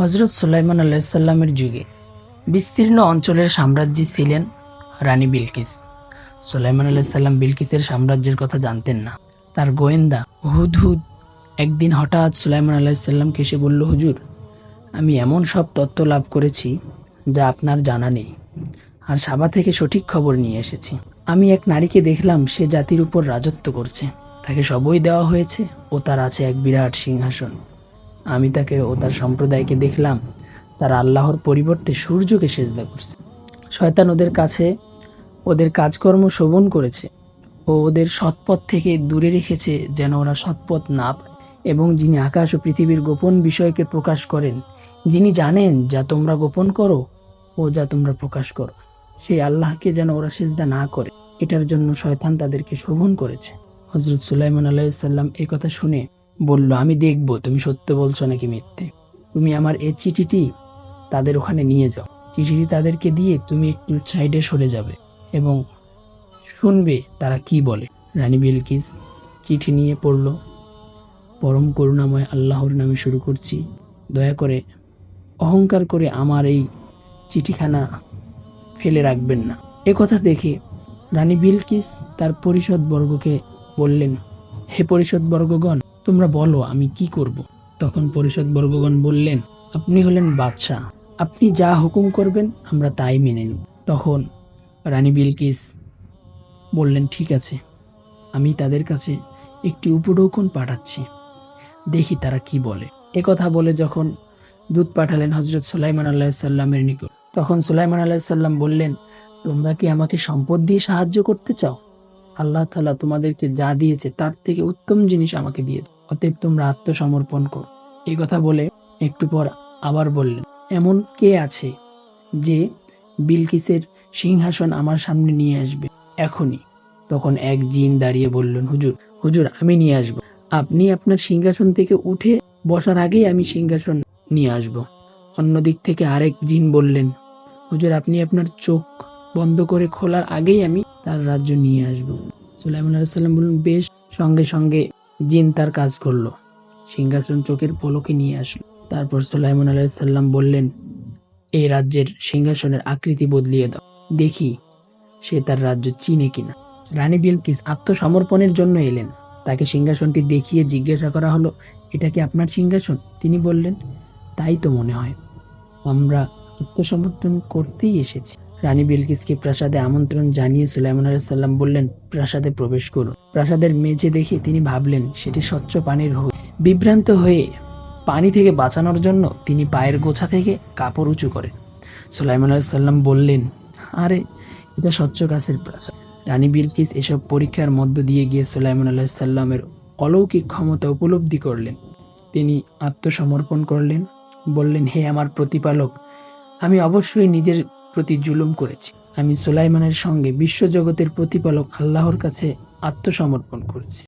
হজরত সুলাইমান আলাইসাল্লামের যুগে বিস্তীর্ণ অঞ্চলের সাম্রাজ্যে ছিলেন রানী বিলকিস। সুলাইমান আলাইসাল্লাম বিলকিসের সাম্রাজ্যের কথা জানতেন না। তার গোয়েন্দা হুদ হুদ একদিন হঠাৎ সুলাইমান আলাইসাল্লামকে এসে বলল, হুজুর, আমি এমন সব তত্ত্ব লাভ করেছি যা আপনার জানা নেই আর সাবা থেকে সঠিক খবর নিয়ে এসেছি। আমি এক নারীকে দেখলাম, সে জাতির উপর রাজত্ব করছে। তাকে সবই দেওয়া হয়েছে ও তার আছে এক বিরাট সিংহাসন। আমি তাকে ও তার সম্প্রদায়কে দেখলাম। তারা আল্লাহর পরিবর্তে সূর্যকে সেজদা করছে। শয়তান ওদের কাছে ওদের কাজকর্ম শোভন করেছে ও ওদের সৎপথ থেকে দূরে রেখেছে যেন ওরা সৎপথ না এবং যিনি আকাশ ও পৃথিবীর গোপন বিষয়কে প্রকাশ করেন, যিনি জানেন যা তোমরা গোপন করো ও যা তোমরা প্রকাশ করো সেই আল্লাহকে যেন ওরা সেজদা না করে। এটার জন্য শয়তান তাদেরকে শোভন করেছে। হজরত সুলাইমান আলাইসাল্লাম এই কথা শুনে বলল, আমি দেখব, তুমি সত্য বলছো নাকি মিথ্যে? তুমি আমার এই চিঠিটি তাদের ওখানে নিয়ে যাও। চিঠিটি তাদেরকে দিয়ে তুমি একটু সাইডে সরে যাবে এবং শুনবে তারা কি বলে। রানী বিলকিস চিঠি নিয়ে পড়ল, পরম করুণাময় আল্লাহর নামে শুরু করছি। দয়া করে অহংকার করে আমার এই চিঠিখানা ফেলে রাখবেন না। এ কথা দেখে রানী বিলকিস তার পরিষদ বর্গকে বললেন, হে পরিষদ বর্গগণ তোমরা বলো, আমি কি করব? তখন পরিষদ বর্গগণ বললেন, আপনি হলেন বাদশাহ, আপনি যা হুকুম করবেন, আমরা তাই মেনে নিই তখন রানী বিলকিস বললেন, ঠিক আছে, আমি তাদের কাছে একটি উপঢৌকন পাঠাচ্ছি, দেখি তারা কি বলে। এ কথা বলে যখন দুধ পাঠালেন হজরত সুলাইমান আল্লাহ সাল্লামের নিকট, তখন সুলাইমান আল্লাহ সাল্লাম বললেন, তোমরা কি আমাকে সম্পদ দিয়ে সাহায্য করতে চাও? আল্লাহ তালা তোমাদেরকে যা দিয়েছে তার থেকে উত্তম জিনিস আমাকে দিয়ে দাও। অতএব তোমরা আত্মসমর্পণ করো। এই কথা বলে একটু পর আবার বললেন, এমন কে আছে যে বিলকিসের সিংহাসন আমার সামনে নিয়ে আসবে? এখনই। তখন এক জিন দাঁড়িয়ে বললেন, হুজুর হুজুর, আমি নিয়ে আসব। আপনি আপনার সিংহাসন থেকে উঠে বসার আগেই আমি সিংহাসন নিয়ে আসব। অন্য দিক থেকে আরেক জিন বললেন, হুজুর, আপনি আপনার চোখ বন্ধ করে খোলার আগেই আমি তার রাজ্য নিয়ে আসব। সুলাইমান আলাইসাল্লাম বললেন, বেশ, সঙ্গে সঙ্গে জিন তার কাজ করল। সিংহাসন চোখের পলকে নিয়ে আসলো। তারপর সুলাইমান আলাইসাল্লাম বললেন, এই রাজ্যের সিংহাসনের আকৃতি বদলিয়ে দাও। দেখি সে তার রাজ্য চিনে কিনা। রানী বিলকিস আত্মসমর্পণের জন্য এলেন। তাকে সিংহাসনটি দেখিয়ে জিজ্ঞাসা করা হলো, এটা কি আপনার সিংহাসন? তিনি বললেন, তাই তো মনে হয়। আমরা আত্মসমর্পণ করতেই এসেছি। রানী বিলকিসকে প্রাসাদে আমন্ত্রণ জানিয়ে সুলাইমান আলাইসাল্লাম বললেন, প্রাসাদে প্রবেশ করুন প্রাসাদের মেঝে দেখে তিনি ভাবলেন, সেটি স্বচ্ছ পানির হোক। বিভ্রান্ত হয়ে পানি থেকে বাঁচানোর জন্য তিনি পায়ের গোছা থেকে কাপড় উঁচু করেন। সুলাইমান আলাইসাল্লাম বললেন, আরে, এটা স্বচ্ছ গাছের প্রাসাদ। রানী বিলকিস এসব পরীক্ষার মধ্য দিয়ে গিয়ে সুলাইমান আলাইসাল্লামের অলৌকিক ক্ষমতা উপলব্ধি করলেন। তিনি আত্মসমর্পণ করলেন, বললেন, হে আমার প্রতিপালক, আমি অবশ্যই নিজের প্রতি জুলুম করেছি। আমি সুলাইমানের সঙ্গে বিশ্বজগতের প্রতিপালক আল্লাহর কাছে আত্মসমর্পণ করছি।